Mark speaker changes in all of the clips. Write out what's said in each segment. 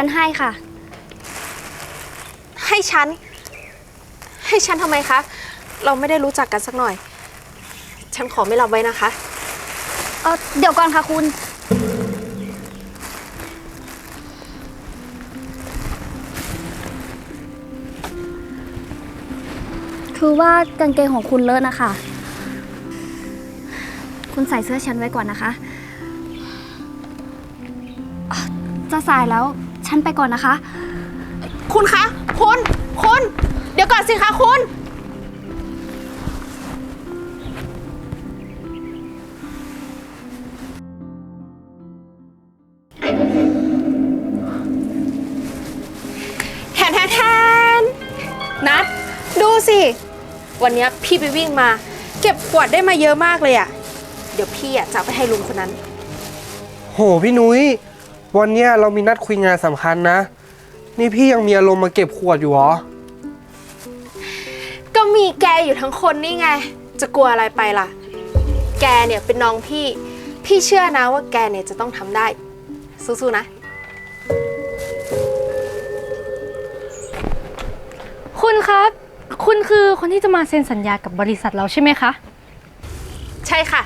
Speaker 1: ฉันให้ค่ะ
Speaker 2: ให้ฉัน ให้ฉันทำไมคะ เราไม่ได้รู้จักกันสักหน่อย ฉันขอไม่รับไว้นะคะ
Speaker 1: เออเดี๋ยวก่อนค่ะคุณ คือว่ากางเกงของคุณเลอะนะคะ คุณใส่เสื้อฉันไว้ก่อนนะคะอะจะสายแล้ว ฉันไปก่อนนะคะ
Speaker 2: คุณคะ คุณ คุณ เดี๋ยวก่อนสิคะคุณ แทนแทนแทนนัดดูสิ วันเนี้ยพี่ไปวิ่งมา เก็บขวดได้มาเยอะมากเลยอะ่ะ เดี๋ยวพี่อะจะเอาไปให้ลุงคนนั้น
Speaker 3: โหพี่นุ้ย วันเนี้ยเรามีนัดคุยงานสำคัญนะ นี่พี่ยังมีอารมณ์มาเก็บขวดอยู่เหรอ
Speaker 2: ก็มีแกอยู่ทั้งคนนี่ไง จะกลัวอะไรไปล่ะ แกเนี่ยเป็นน้องพี่ พี่เชื่อนะว่าแกเนี่ยจะต้องทำได้ สู้ๆนะ
Speaker 4: คุณครับ คุณคือคนที่จะมาเซ็นสัญญากับบริษัทเราใช่ไหมคะ
Speaker 2: ใช่ค่ะ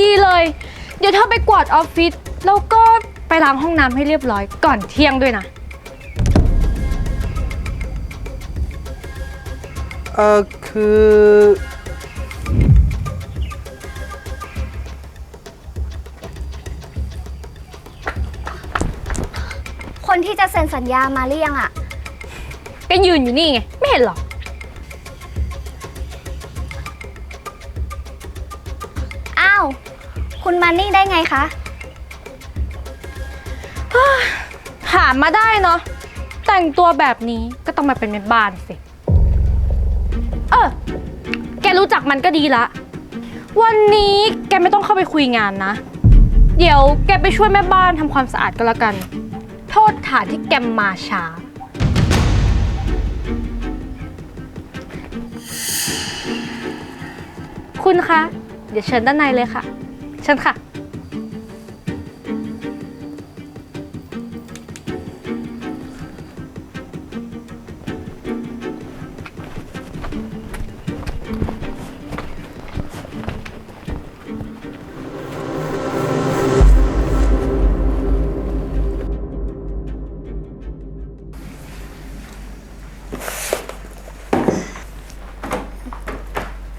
Speaker 4: ดีเลย เดี๋ยวเธอไปกวาดออฟฟิศแล้วก็ไปล้างห้องน้ำให้เรียบร้อยก่อนเที่ยงด้วยนะ
Speaker 3: เออคือ
Speaker 1: คนที่จะเซ็นสัญญามาหรือยังอะ
Speaker 4: ก็ยืนอยู่นี่ไง ไม่เห็นเหรอ
Speaker 1: อ้าว คุณมานี่ได้ไงคะ
Speaker 4: หามาได้เนาะแต่งตัวแบบนี้ก็ต้องมาเป็นแม่บ้านสิ เออ แกรู้จักมันก็ดีละ วันนี้แกไม่ต้องเข้าไปคุยงานนะ เดี๋ยวแกไปช่วยแม่บ้านทำความสะอาดก็แล้วกัน โทษฐานที่แกมาช้า คุณคะ เดี๋ยวเชิญด้านในเลยค่ะ เชิญค่ะ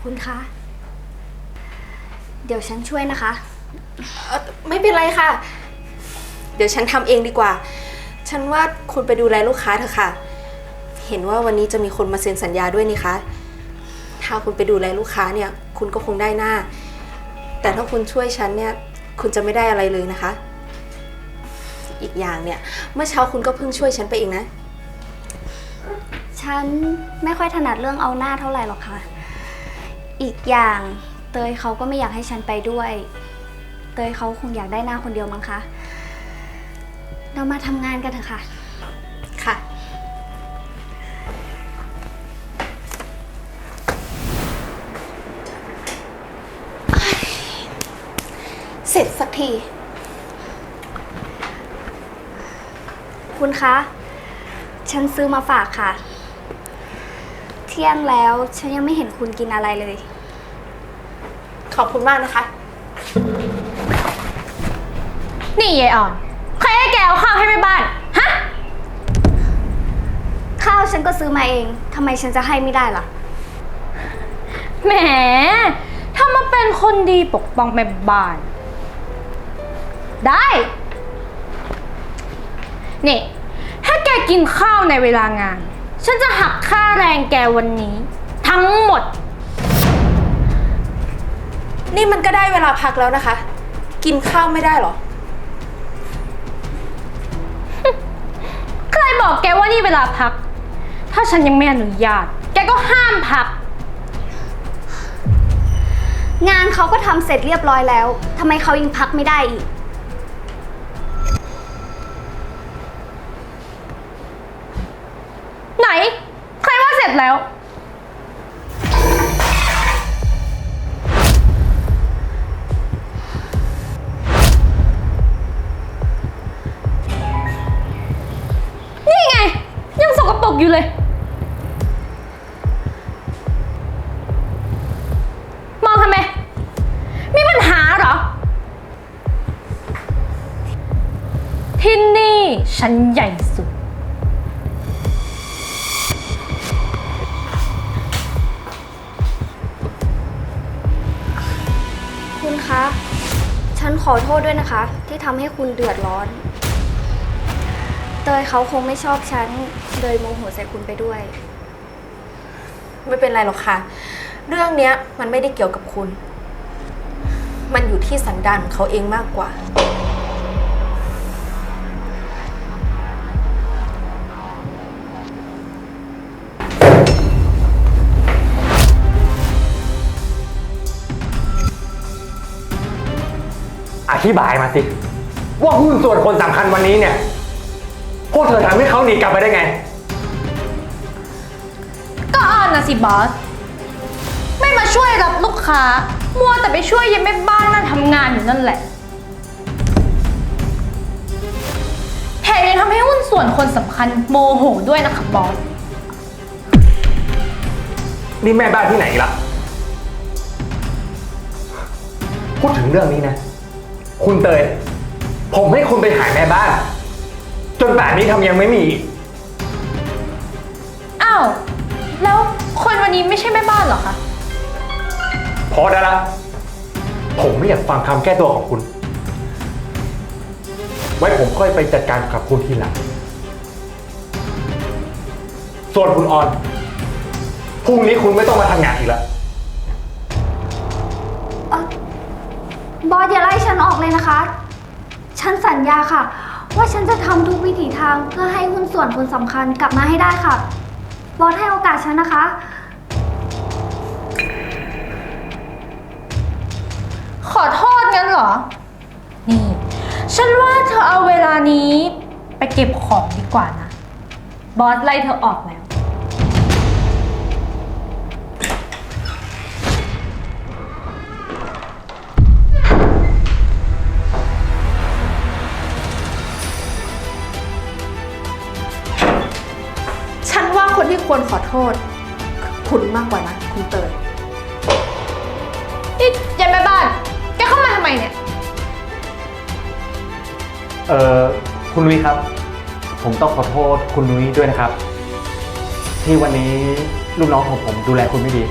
Speaker 1: คุณคะ เดี๋ยวฉันช่วยนะคะ
Speaker 2: เอ่อไม่เป็นไรค่ะ เดี๋ยวฉันทำเองดีกว่า ฉันว่าคุณไปดูแลลูกค้าเถอะค่ะ เห็นว่าวันนี้จะมีคนมาเซ็นสัญญาด้วยนี่คะ ถ้าคุณไปดูแลลูกค้าเนี่ย คุณก็คงได้หน้า แต่ถ้าคุณช่วยฉันเนี่ย คุณจะไม่ได้อะไรเลยนะคะ อีกอย่างเนี่ย เมื่อเช้าคุณก็เพิ่งช่วยฉันไปเองนะ
Speaker 1: ฉันไม่ค่อยถนัดเรื่องเอาหน้าเท่าไหร่หรอกค่ะ อีกอย่าง เตยเขาก็ไม่อยากให้ฉันไปด้วย เตยเขาคงอยากได้หน้าคนเดียวมั้งคะ เรามาทำงานกันเถอะค่ะ
Speaker 2: ค่ะ เสร็จสักที
Speaker 1: คุณคะ ฉันซื้อมาฝากค่ะ เที่ยงแล้วฉันยังไม่เห็นคุณกินอะไรเลย
Speaker 2: ขอบคุณมากนะคะ
Speaker 4: นี่ยายอ่อน ใครให้แกเอาข้าวให้แม่บ้าน ฮะ
Speaker 1: ข้าวฉันก็ซื้อมาเองทำไมฉันจะให้ไม่ได้ล่ะ
Speaker 4: แหมถ้ามาเป็นคนดีปกป้องแม่บ้าน ได้ นี่ ถ้าแกกินข้าวในเวลางาน ฉันจะหักค่าแรงแกวันนี้ ทั้งหมด
Speaker 2: นี่มันก็ได้เวลาพักแล้วนะคะ กินข้าวไม่ได้เหรอ
Speaker 4: ใครบอกแกว่านี่เวลาพัก ถ้าฉันยังไม่อนุญาต แกก็ห้ามพัก
Speaker 1: งานเขาก็ทำเสร็จเรียบร้อยแล้วทำไมเขายังพักไม่ได้อีก
Speaker 4: ไหน ใครว่าเสร็จแล้ว ฉันใหญ่สุด
Speaker 1: คุณคะ ฉันขอโทษด้วยนะคะ ที่ทำให้คุณเดือดร้อน เตยเขาคงไม่ชอบฉันเลยโมโหใส่คุณไปด้วย
Speaker 2: ไม่เป็นไรหรอกค่ะ เรื่องเนี้ยมันไม่ได้เกี่ยวกับคุณ มันอยู่ที่สันดานของเขาเองมากกว่า
Speaker 5: ธิบายมาสิ ว่าหุ้นส่วนคนสำคัญวันนี้เนี่ย พวกเธอทำให้เขาหนีกลับไปได้ไง
Speaker 4: ก็ออนนะสิบอส ไม่มาช่วยรับลูกค้า มัวแต่ไปช่วยยังแม่บ้านนั่นทำงานอยู่นั่นแหละแถมยังทำให้หุ้นส่วนคนสำคัญโมโหด้วยนะคะบอส
Speaker 5: นี่แม่บ้านที่ไหนล่ะพูดถึงเรื่องนี้นะ คุณเตย ผมให้คุณไปหาแม่บ้าน จนป่านนี้ทำยังไม่มีอีก
Speaker 4: อ้าว แล้วคนวันนี้ไม่ใช่แม่บ้านเหรอคะ
Speaker 5: พอได้ละ ผมไม่อยากฟังคำแก้ตัวของคุณ ไว้ผมค่อยไปจัดการกับคุณทีหลัง ส่วนคุณออน พรุ่งนี้คุณไม่ต้องมาทำงานอีกแล้ว
Speaker 1: เอ่อ บอสอย่าไล่ฉันออกเลยนะคะ ฉันสัญญาค่ะ ว่าฉันจะทำทุกวิถีทางเพื่อให้หุ้นส่วนคนสำคัญกลับมาให้ได้ค่ะ บอสให้โอกาสฉันนะคะ
Speaker 4: ขอโทษงั้นเหรอ นี่ ฉันว่าเธอเอาเวลานี้ไปเก็บของดีกว่านะ บอสไล่เธอออกแล้ว
Speaker 2: คนที่ควรขอโทษคือคุณมากกว่านะคุณเตย
Speaker 4: นี่ยายแม่บ้าน แกเข้ามาทำไมเนี่ย
Speaker 5: เอ่อคุณนุ้ยครับ ผมต้องขอโทษคุณนุ้ยด้วยนะครับ ที่วันนี้ลูกน้องของผมดูแลคุณไม่ดี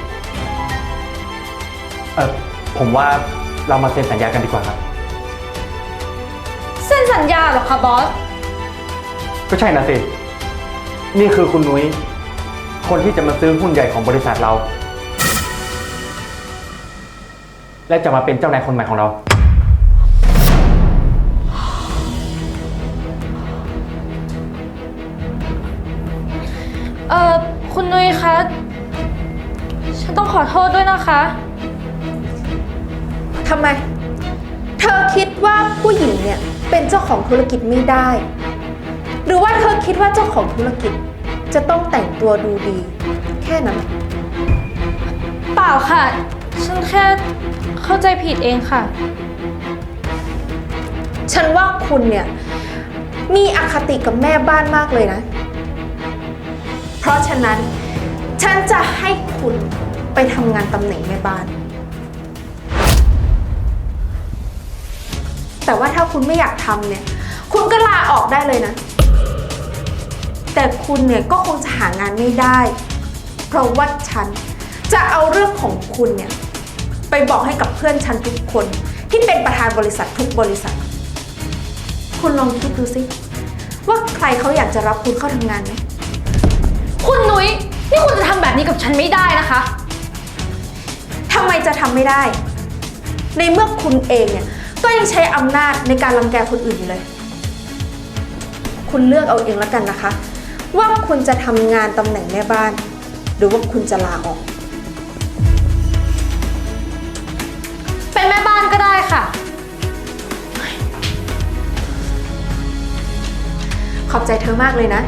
Speaker 5: เออผมว่าเรามาเซ็นสัญญากันดีกว่าครับ
Speaker 4: เส้นสัญญาเหรอคะบอส
Speaker 5: ก็ใช่นะสิ นี่คือคุณนุ้ย คนที่จะมาซื้อหุ้นใหญ่ของบริษัทเรา และจะมาเป็นเจ้านายคนใหม่ของเรา
Speaker 4: เอ่อ คุณนุ้ยคะ ฉันต้องขอโทษด้วยนะคะ
Speaker 2: ทำไม เธอคิดว่าผู้หญิงเนี่ยเป็นเจ้าของธุรกิจไม่ได้ หรือว่าเธอคิดว่าเจ้าของธุรกิจ จะต้องแต่งตัวดูดี แค่นั้น
Speaker 4: เปล่าค่ะ ฉันแค่เข้าใจผิดเองค่ะ
Speaker 2: ฉันว่าคุณเนี่ย มีอคติกับแม่บ้านมากเลยนะ เพราะฉะนั้น ฉันจะให้คุณไปทำงานตำแหน่งแม่บ้าน แต่ว่าถ้าคุณไม่อยากทำเนี่ย คุณก็ลาออกได้เลยนะ แต่คุณเนี่ยก็คงจะหางานไม่ได้ เพราะว่าฉันจะเอาเรื่องของคุณเนี่ยไปบอกให้กับเพื่อนฉันทุกคนที่เป็นประธานบริษัททุกบริษัท คุณลองคิดดูสิว่าใครเขาอยากจะรับคุณเข้าทำงานไหม
Speaker 4: คุณนุ้ยนี่คุณจะทำแบบนี้กับฉันไม่ได้นะคะ
Speaker 2: ทำไมจะทำไม่ได้ ในเมื่อคุณเองเนี่ยก็ยังใช้อำนาจในการรังแกคนอื่นอยู่เลย คุณเลือกเอาเองแล้วกันนะคะ ว่าคุณจะทำงานตำแหน่งแม่บ้าน หรือว่าคุณจะลาออก
Speaker 4: เป็นแม่บ้านก็ได้ค่ะ
Speaker 2: ขอบใจเธอมากเลยนะ